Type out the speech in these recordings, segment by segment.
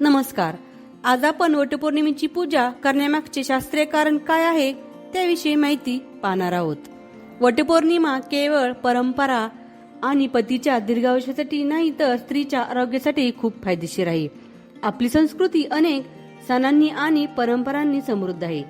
नमस्कार. आज आपण वटपौर्णिमेची पूजा करण्यामागचे शास्त्रीय कारण काय आहे त्याविषयी माहिती पाहणार आहोत. वटपौर्णिमा केवळ परंपरा आणि पतीच्या दीर्घायुष्यासाठी नाही तर स्त्रीच्या आरोग्यासाठी खूप फायदेशीर आहे. आपली संस्कृती अनेक सणांनी आणि परंपरांनी समृद्ध आहे.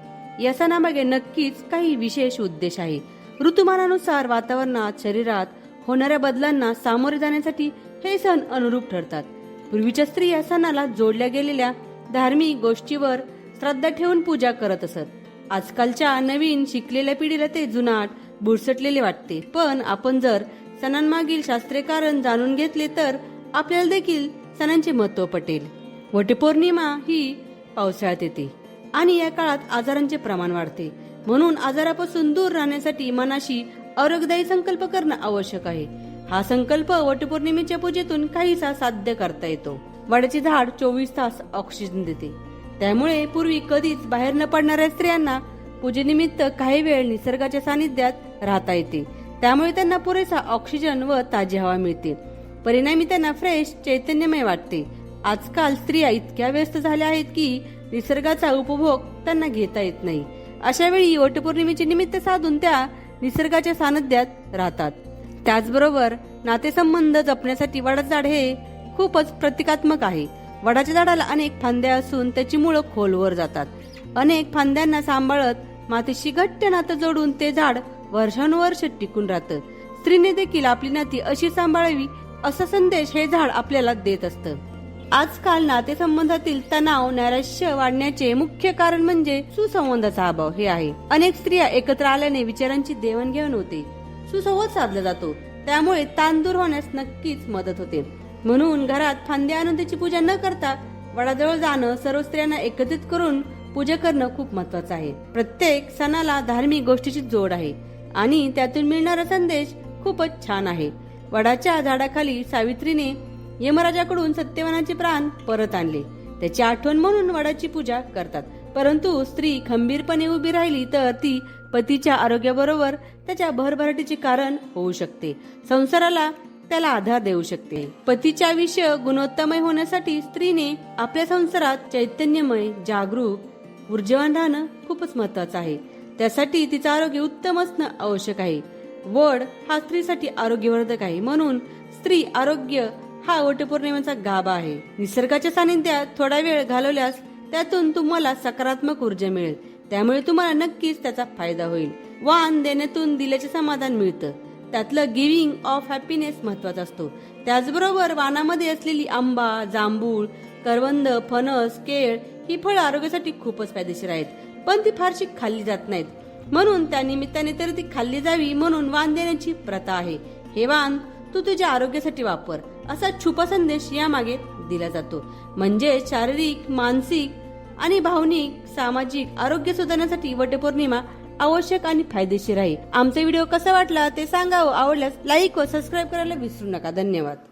या सणामागे नक्कीच काही विशेष उद्देश आहे. ऋतुमानानुसार वातावरणात शरीरात होणाऱ्या बदलांना सामोरे जाण्यासाठी हे सण अनुरूप ठरतात. पूर्वीच्या स्त्री या सणाला जोडल्या गेलेल्या धार्मिक गोष्टीवर श्रद्धा ठेवून पूजा करत असत. आजकालच्या नवीन शिकलेल्या पिढीला ते जुनाट बुरसटलेले वाटते. पण आपण जर सणांमागील शास्त्रीय कारण जाणून घेतले तर आपल्याला देखील सणांचे महत्त्व पटेल. वटपौर्णिमा ही पावसाळ्यात येते आणि या काळात आजारांचे प्रमाण वाढते. म्हणून आजारापासून दूर राहण्यासाठी मनाशी आरोग्यदायी संकल्प करणं आवश्यक आहे. हा संकल्प वटपौर्णिमेच्या पूजेतून काहीसा साध्य करता येतो. वडाचे झाड चोवीस तास ऑक्सिजन देते. त्यामुळे पूर्वी कधीच बाहेर न पडणाऱ्या स्त्रियांना पूजेनिमित्त काही वेळ निसर्गाच्या सानिध्यात राहता येते. त्यामुळे त्यांना पुरेसा ऑक्सिजन व ताजी हवा मिळते. परिणामी त्यांना फ्रेश चैतन्यमय वाटते. आजकाल स्त्रिया इतक्या व्यस्त झाल्या आहेत की निसर्गाचा उपभोग त्यांना घेता येत नाही. अशा वेळी वटपौर्णिमेचे निमित्त साधून त्या निसर्गाच्या सानिध्यात राहतात. त्याचबरोबर नातेसंबंध जपण्यासाठी वडाचं झाड हे खूपच प्रतिकात्मक आहे. वडाच्या झाडाला अनेक फांद्या असून त्याची मुळं खोलवर जातात. अनेक फांद्यांना सांभाळत मातीशी घट्ट नातं जोडून ते झाड वर्षानुवर्ष टिकून राहतं. स्त्रीने देखील आपली नाती अशी सांभाळावी असा संदेश हे झाड आपल्याला देत असतं. आजकाल नातेसंबंधातील तणाव नैराश्य वाढण्याचे मुख्य कारण म्हणजे सुसंवादाचा अभाव हे आहे. अनेक स्त्रिया एकत्र आल्याने विचारांची देवाणघेवाण होते. सुसंवाद साधला जातो. त्यामुळे ताण दूर होण्यास नक्कीच मदत होते. म्हणून घरात फांद्या आनंदीची पूजा न करता वडाजवळ जाणं सर्व स्त्रियांना एकत्रित करून पूजा करणं खूप महत्वाचं आहे. प्रत्येक सणाला धार्मिक गोष्टीची जोड आहे आणि त्यातून मिळणारा संदेश खूपच छान आहे. वडाच्या झाडाखाली सावित्रीने यमराजाकडून सत्यवानाचे प्राण परत आणले. त्याची आठवण म्हणून वडाची पूजा करतात. परंतु स्त्री खंबीरपणे उभी राहिली तर ती पतीच्या आरोग्याबरोबर त्याच्या भरभराटीचे कारण होऊ शकते. संसाराला त्याला आधार देऊ शकते. पतीच्या आयुष्य गुणोत्तमय होण्यासाठी स्त्रीने आपल्या संसारात चैतन्यमय जागरूक ऊर्जावान राहणं खूपच महत्वाचं आहे. त्यासाठी तिचं आरोग्य उत्तम असणं आवश्यक आहे. वड हा स्त्रीसाठी आरोग्यवर्धक आहे. म्हणून स्त्री आरोग्य हा वटपौर्णिमेचा गाभा आहे. निसर्गाच्या सानिध्यात थोडा वेळ घालवल्यास त्यातून तुम्हाला सकारात्मक ऊर्जा मिळेल. त्यामुळे तुम्हाला नक्कीच त्याचा फायदा होईल. वाण देण्यातून दिल्याचे समाधान मिळतं. त्यातलं गिव्हिंग ऑफ हॅपीनेस महत्त्वाचा असतो. त्याचबरोबर वाणामध्ये असलेली आंबा जांभूळ करवंद फणस केळ ही फळं आरोग्यासाठी खूपच फायदेशीर आहेत. पण ती फारशी खाल्ली जात नाहीत. म्हणून त्या निमित्ताने तर ती खाल्ली जावी म्हणून वाण देण्याची प्रथा आहे. हे वाण तू तुझ्या आरोग्यासाठी वापर. असा छुपा संदेश यामागे दिला जातो. म्हणजे शारीरिक मानसिक आणि भावनिक सामाजिक आरोग्य सुधारण्यासाठी वटपौर्णिमा आवश्यक आणि फायदेशीर आहे. आमचा व्हिडिओ कसा वाटला ते सांगा आवडल्यास लाईक व सबस्क्राईब करायला विसरू नका. धन्यवाद.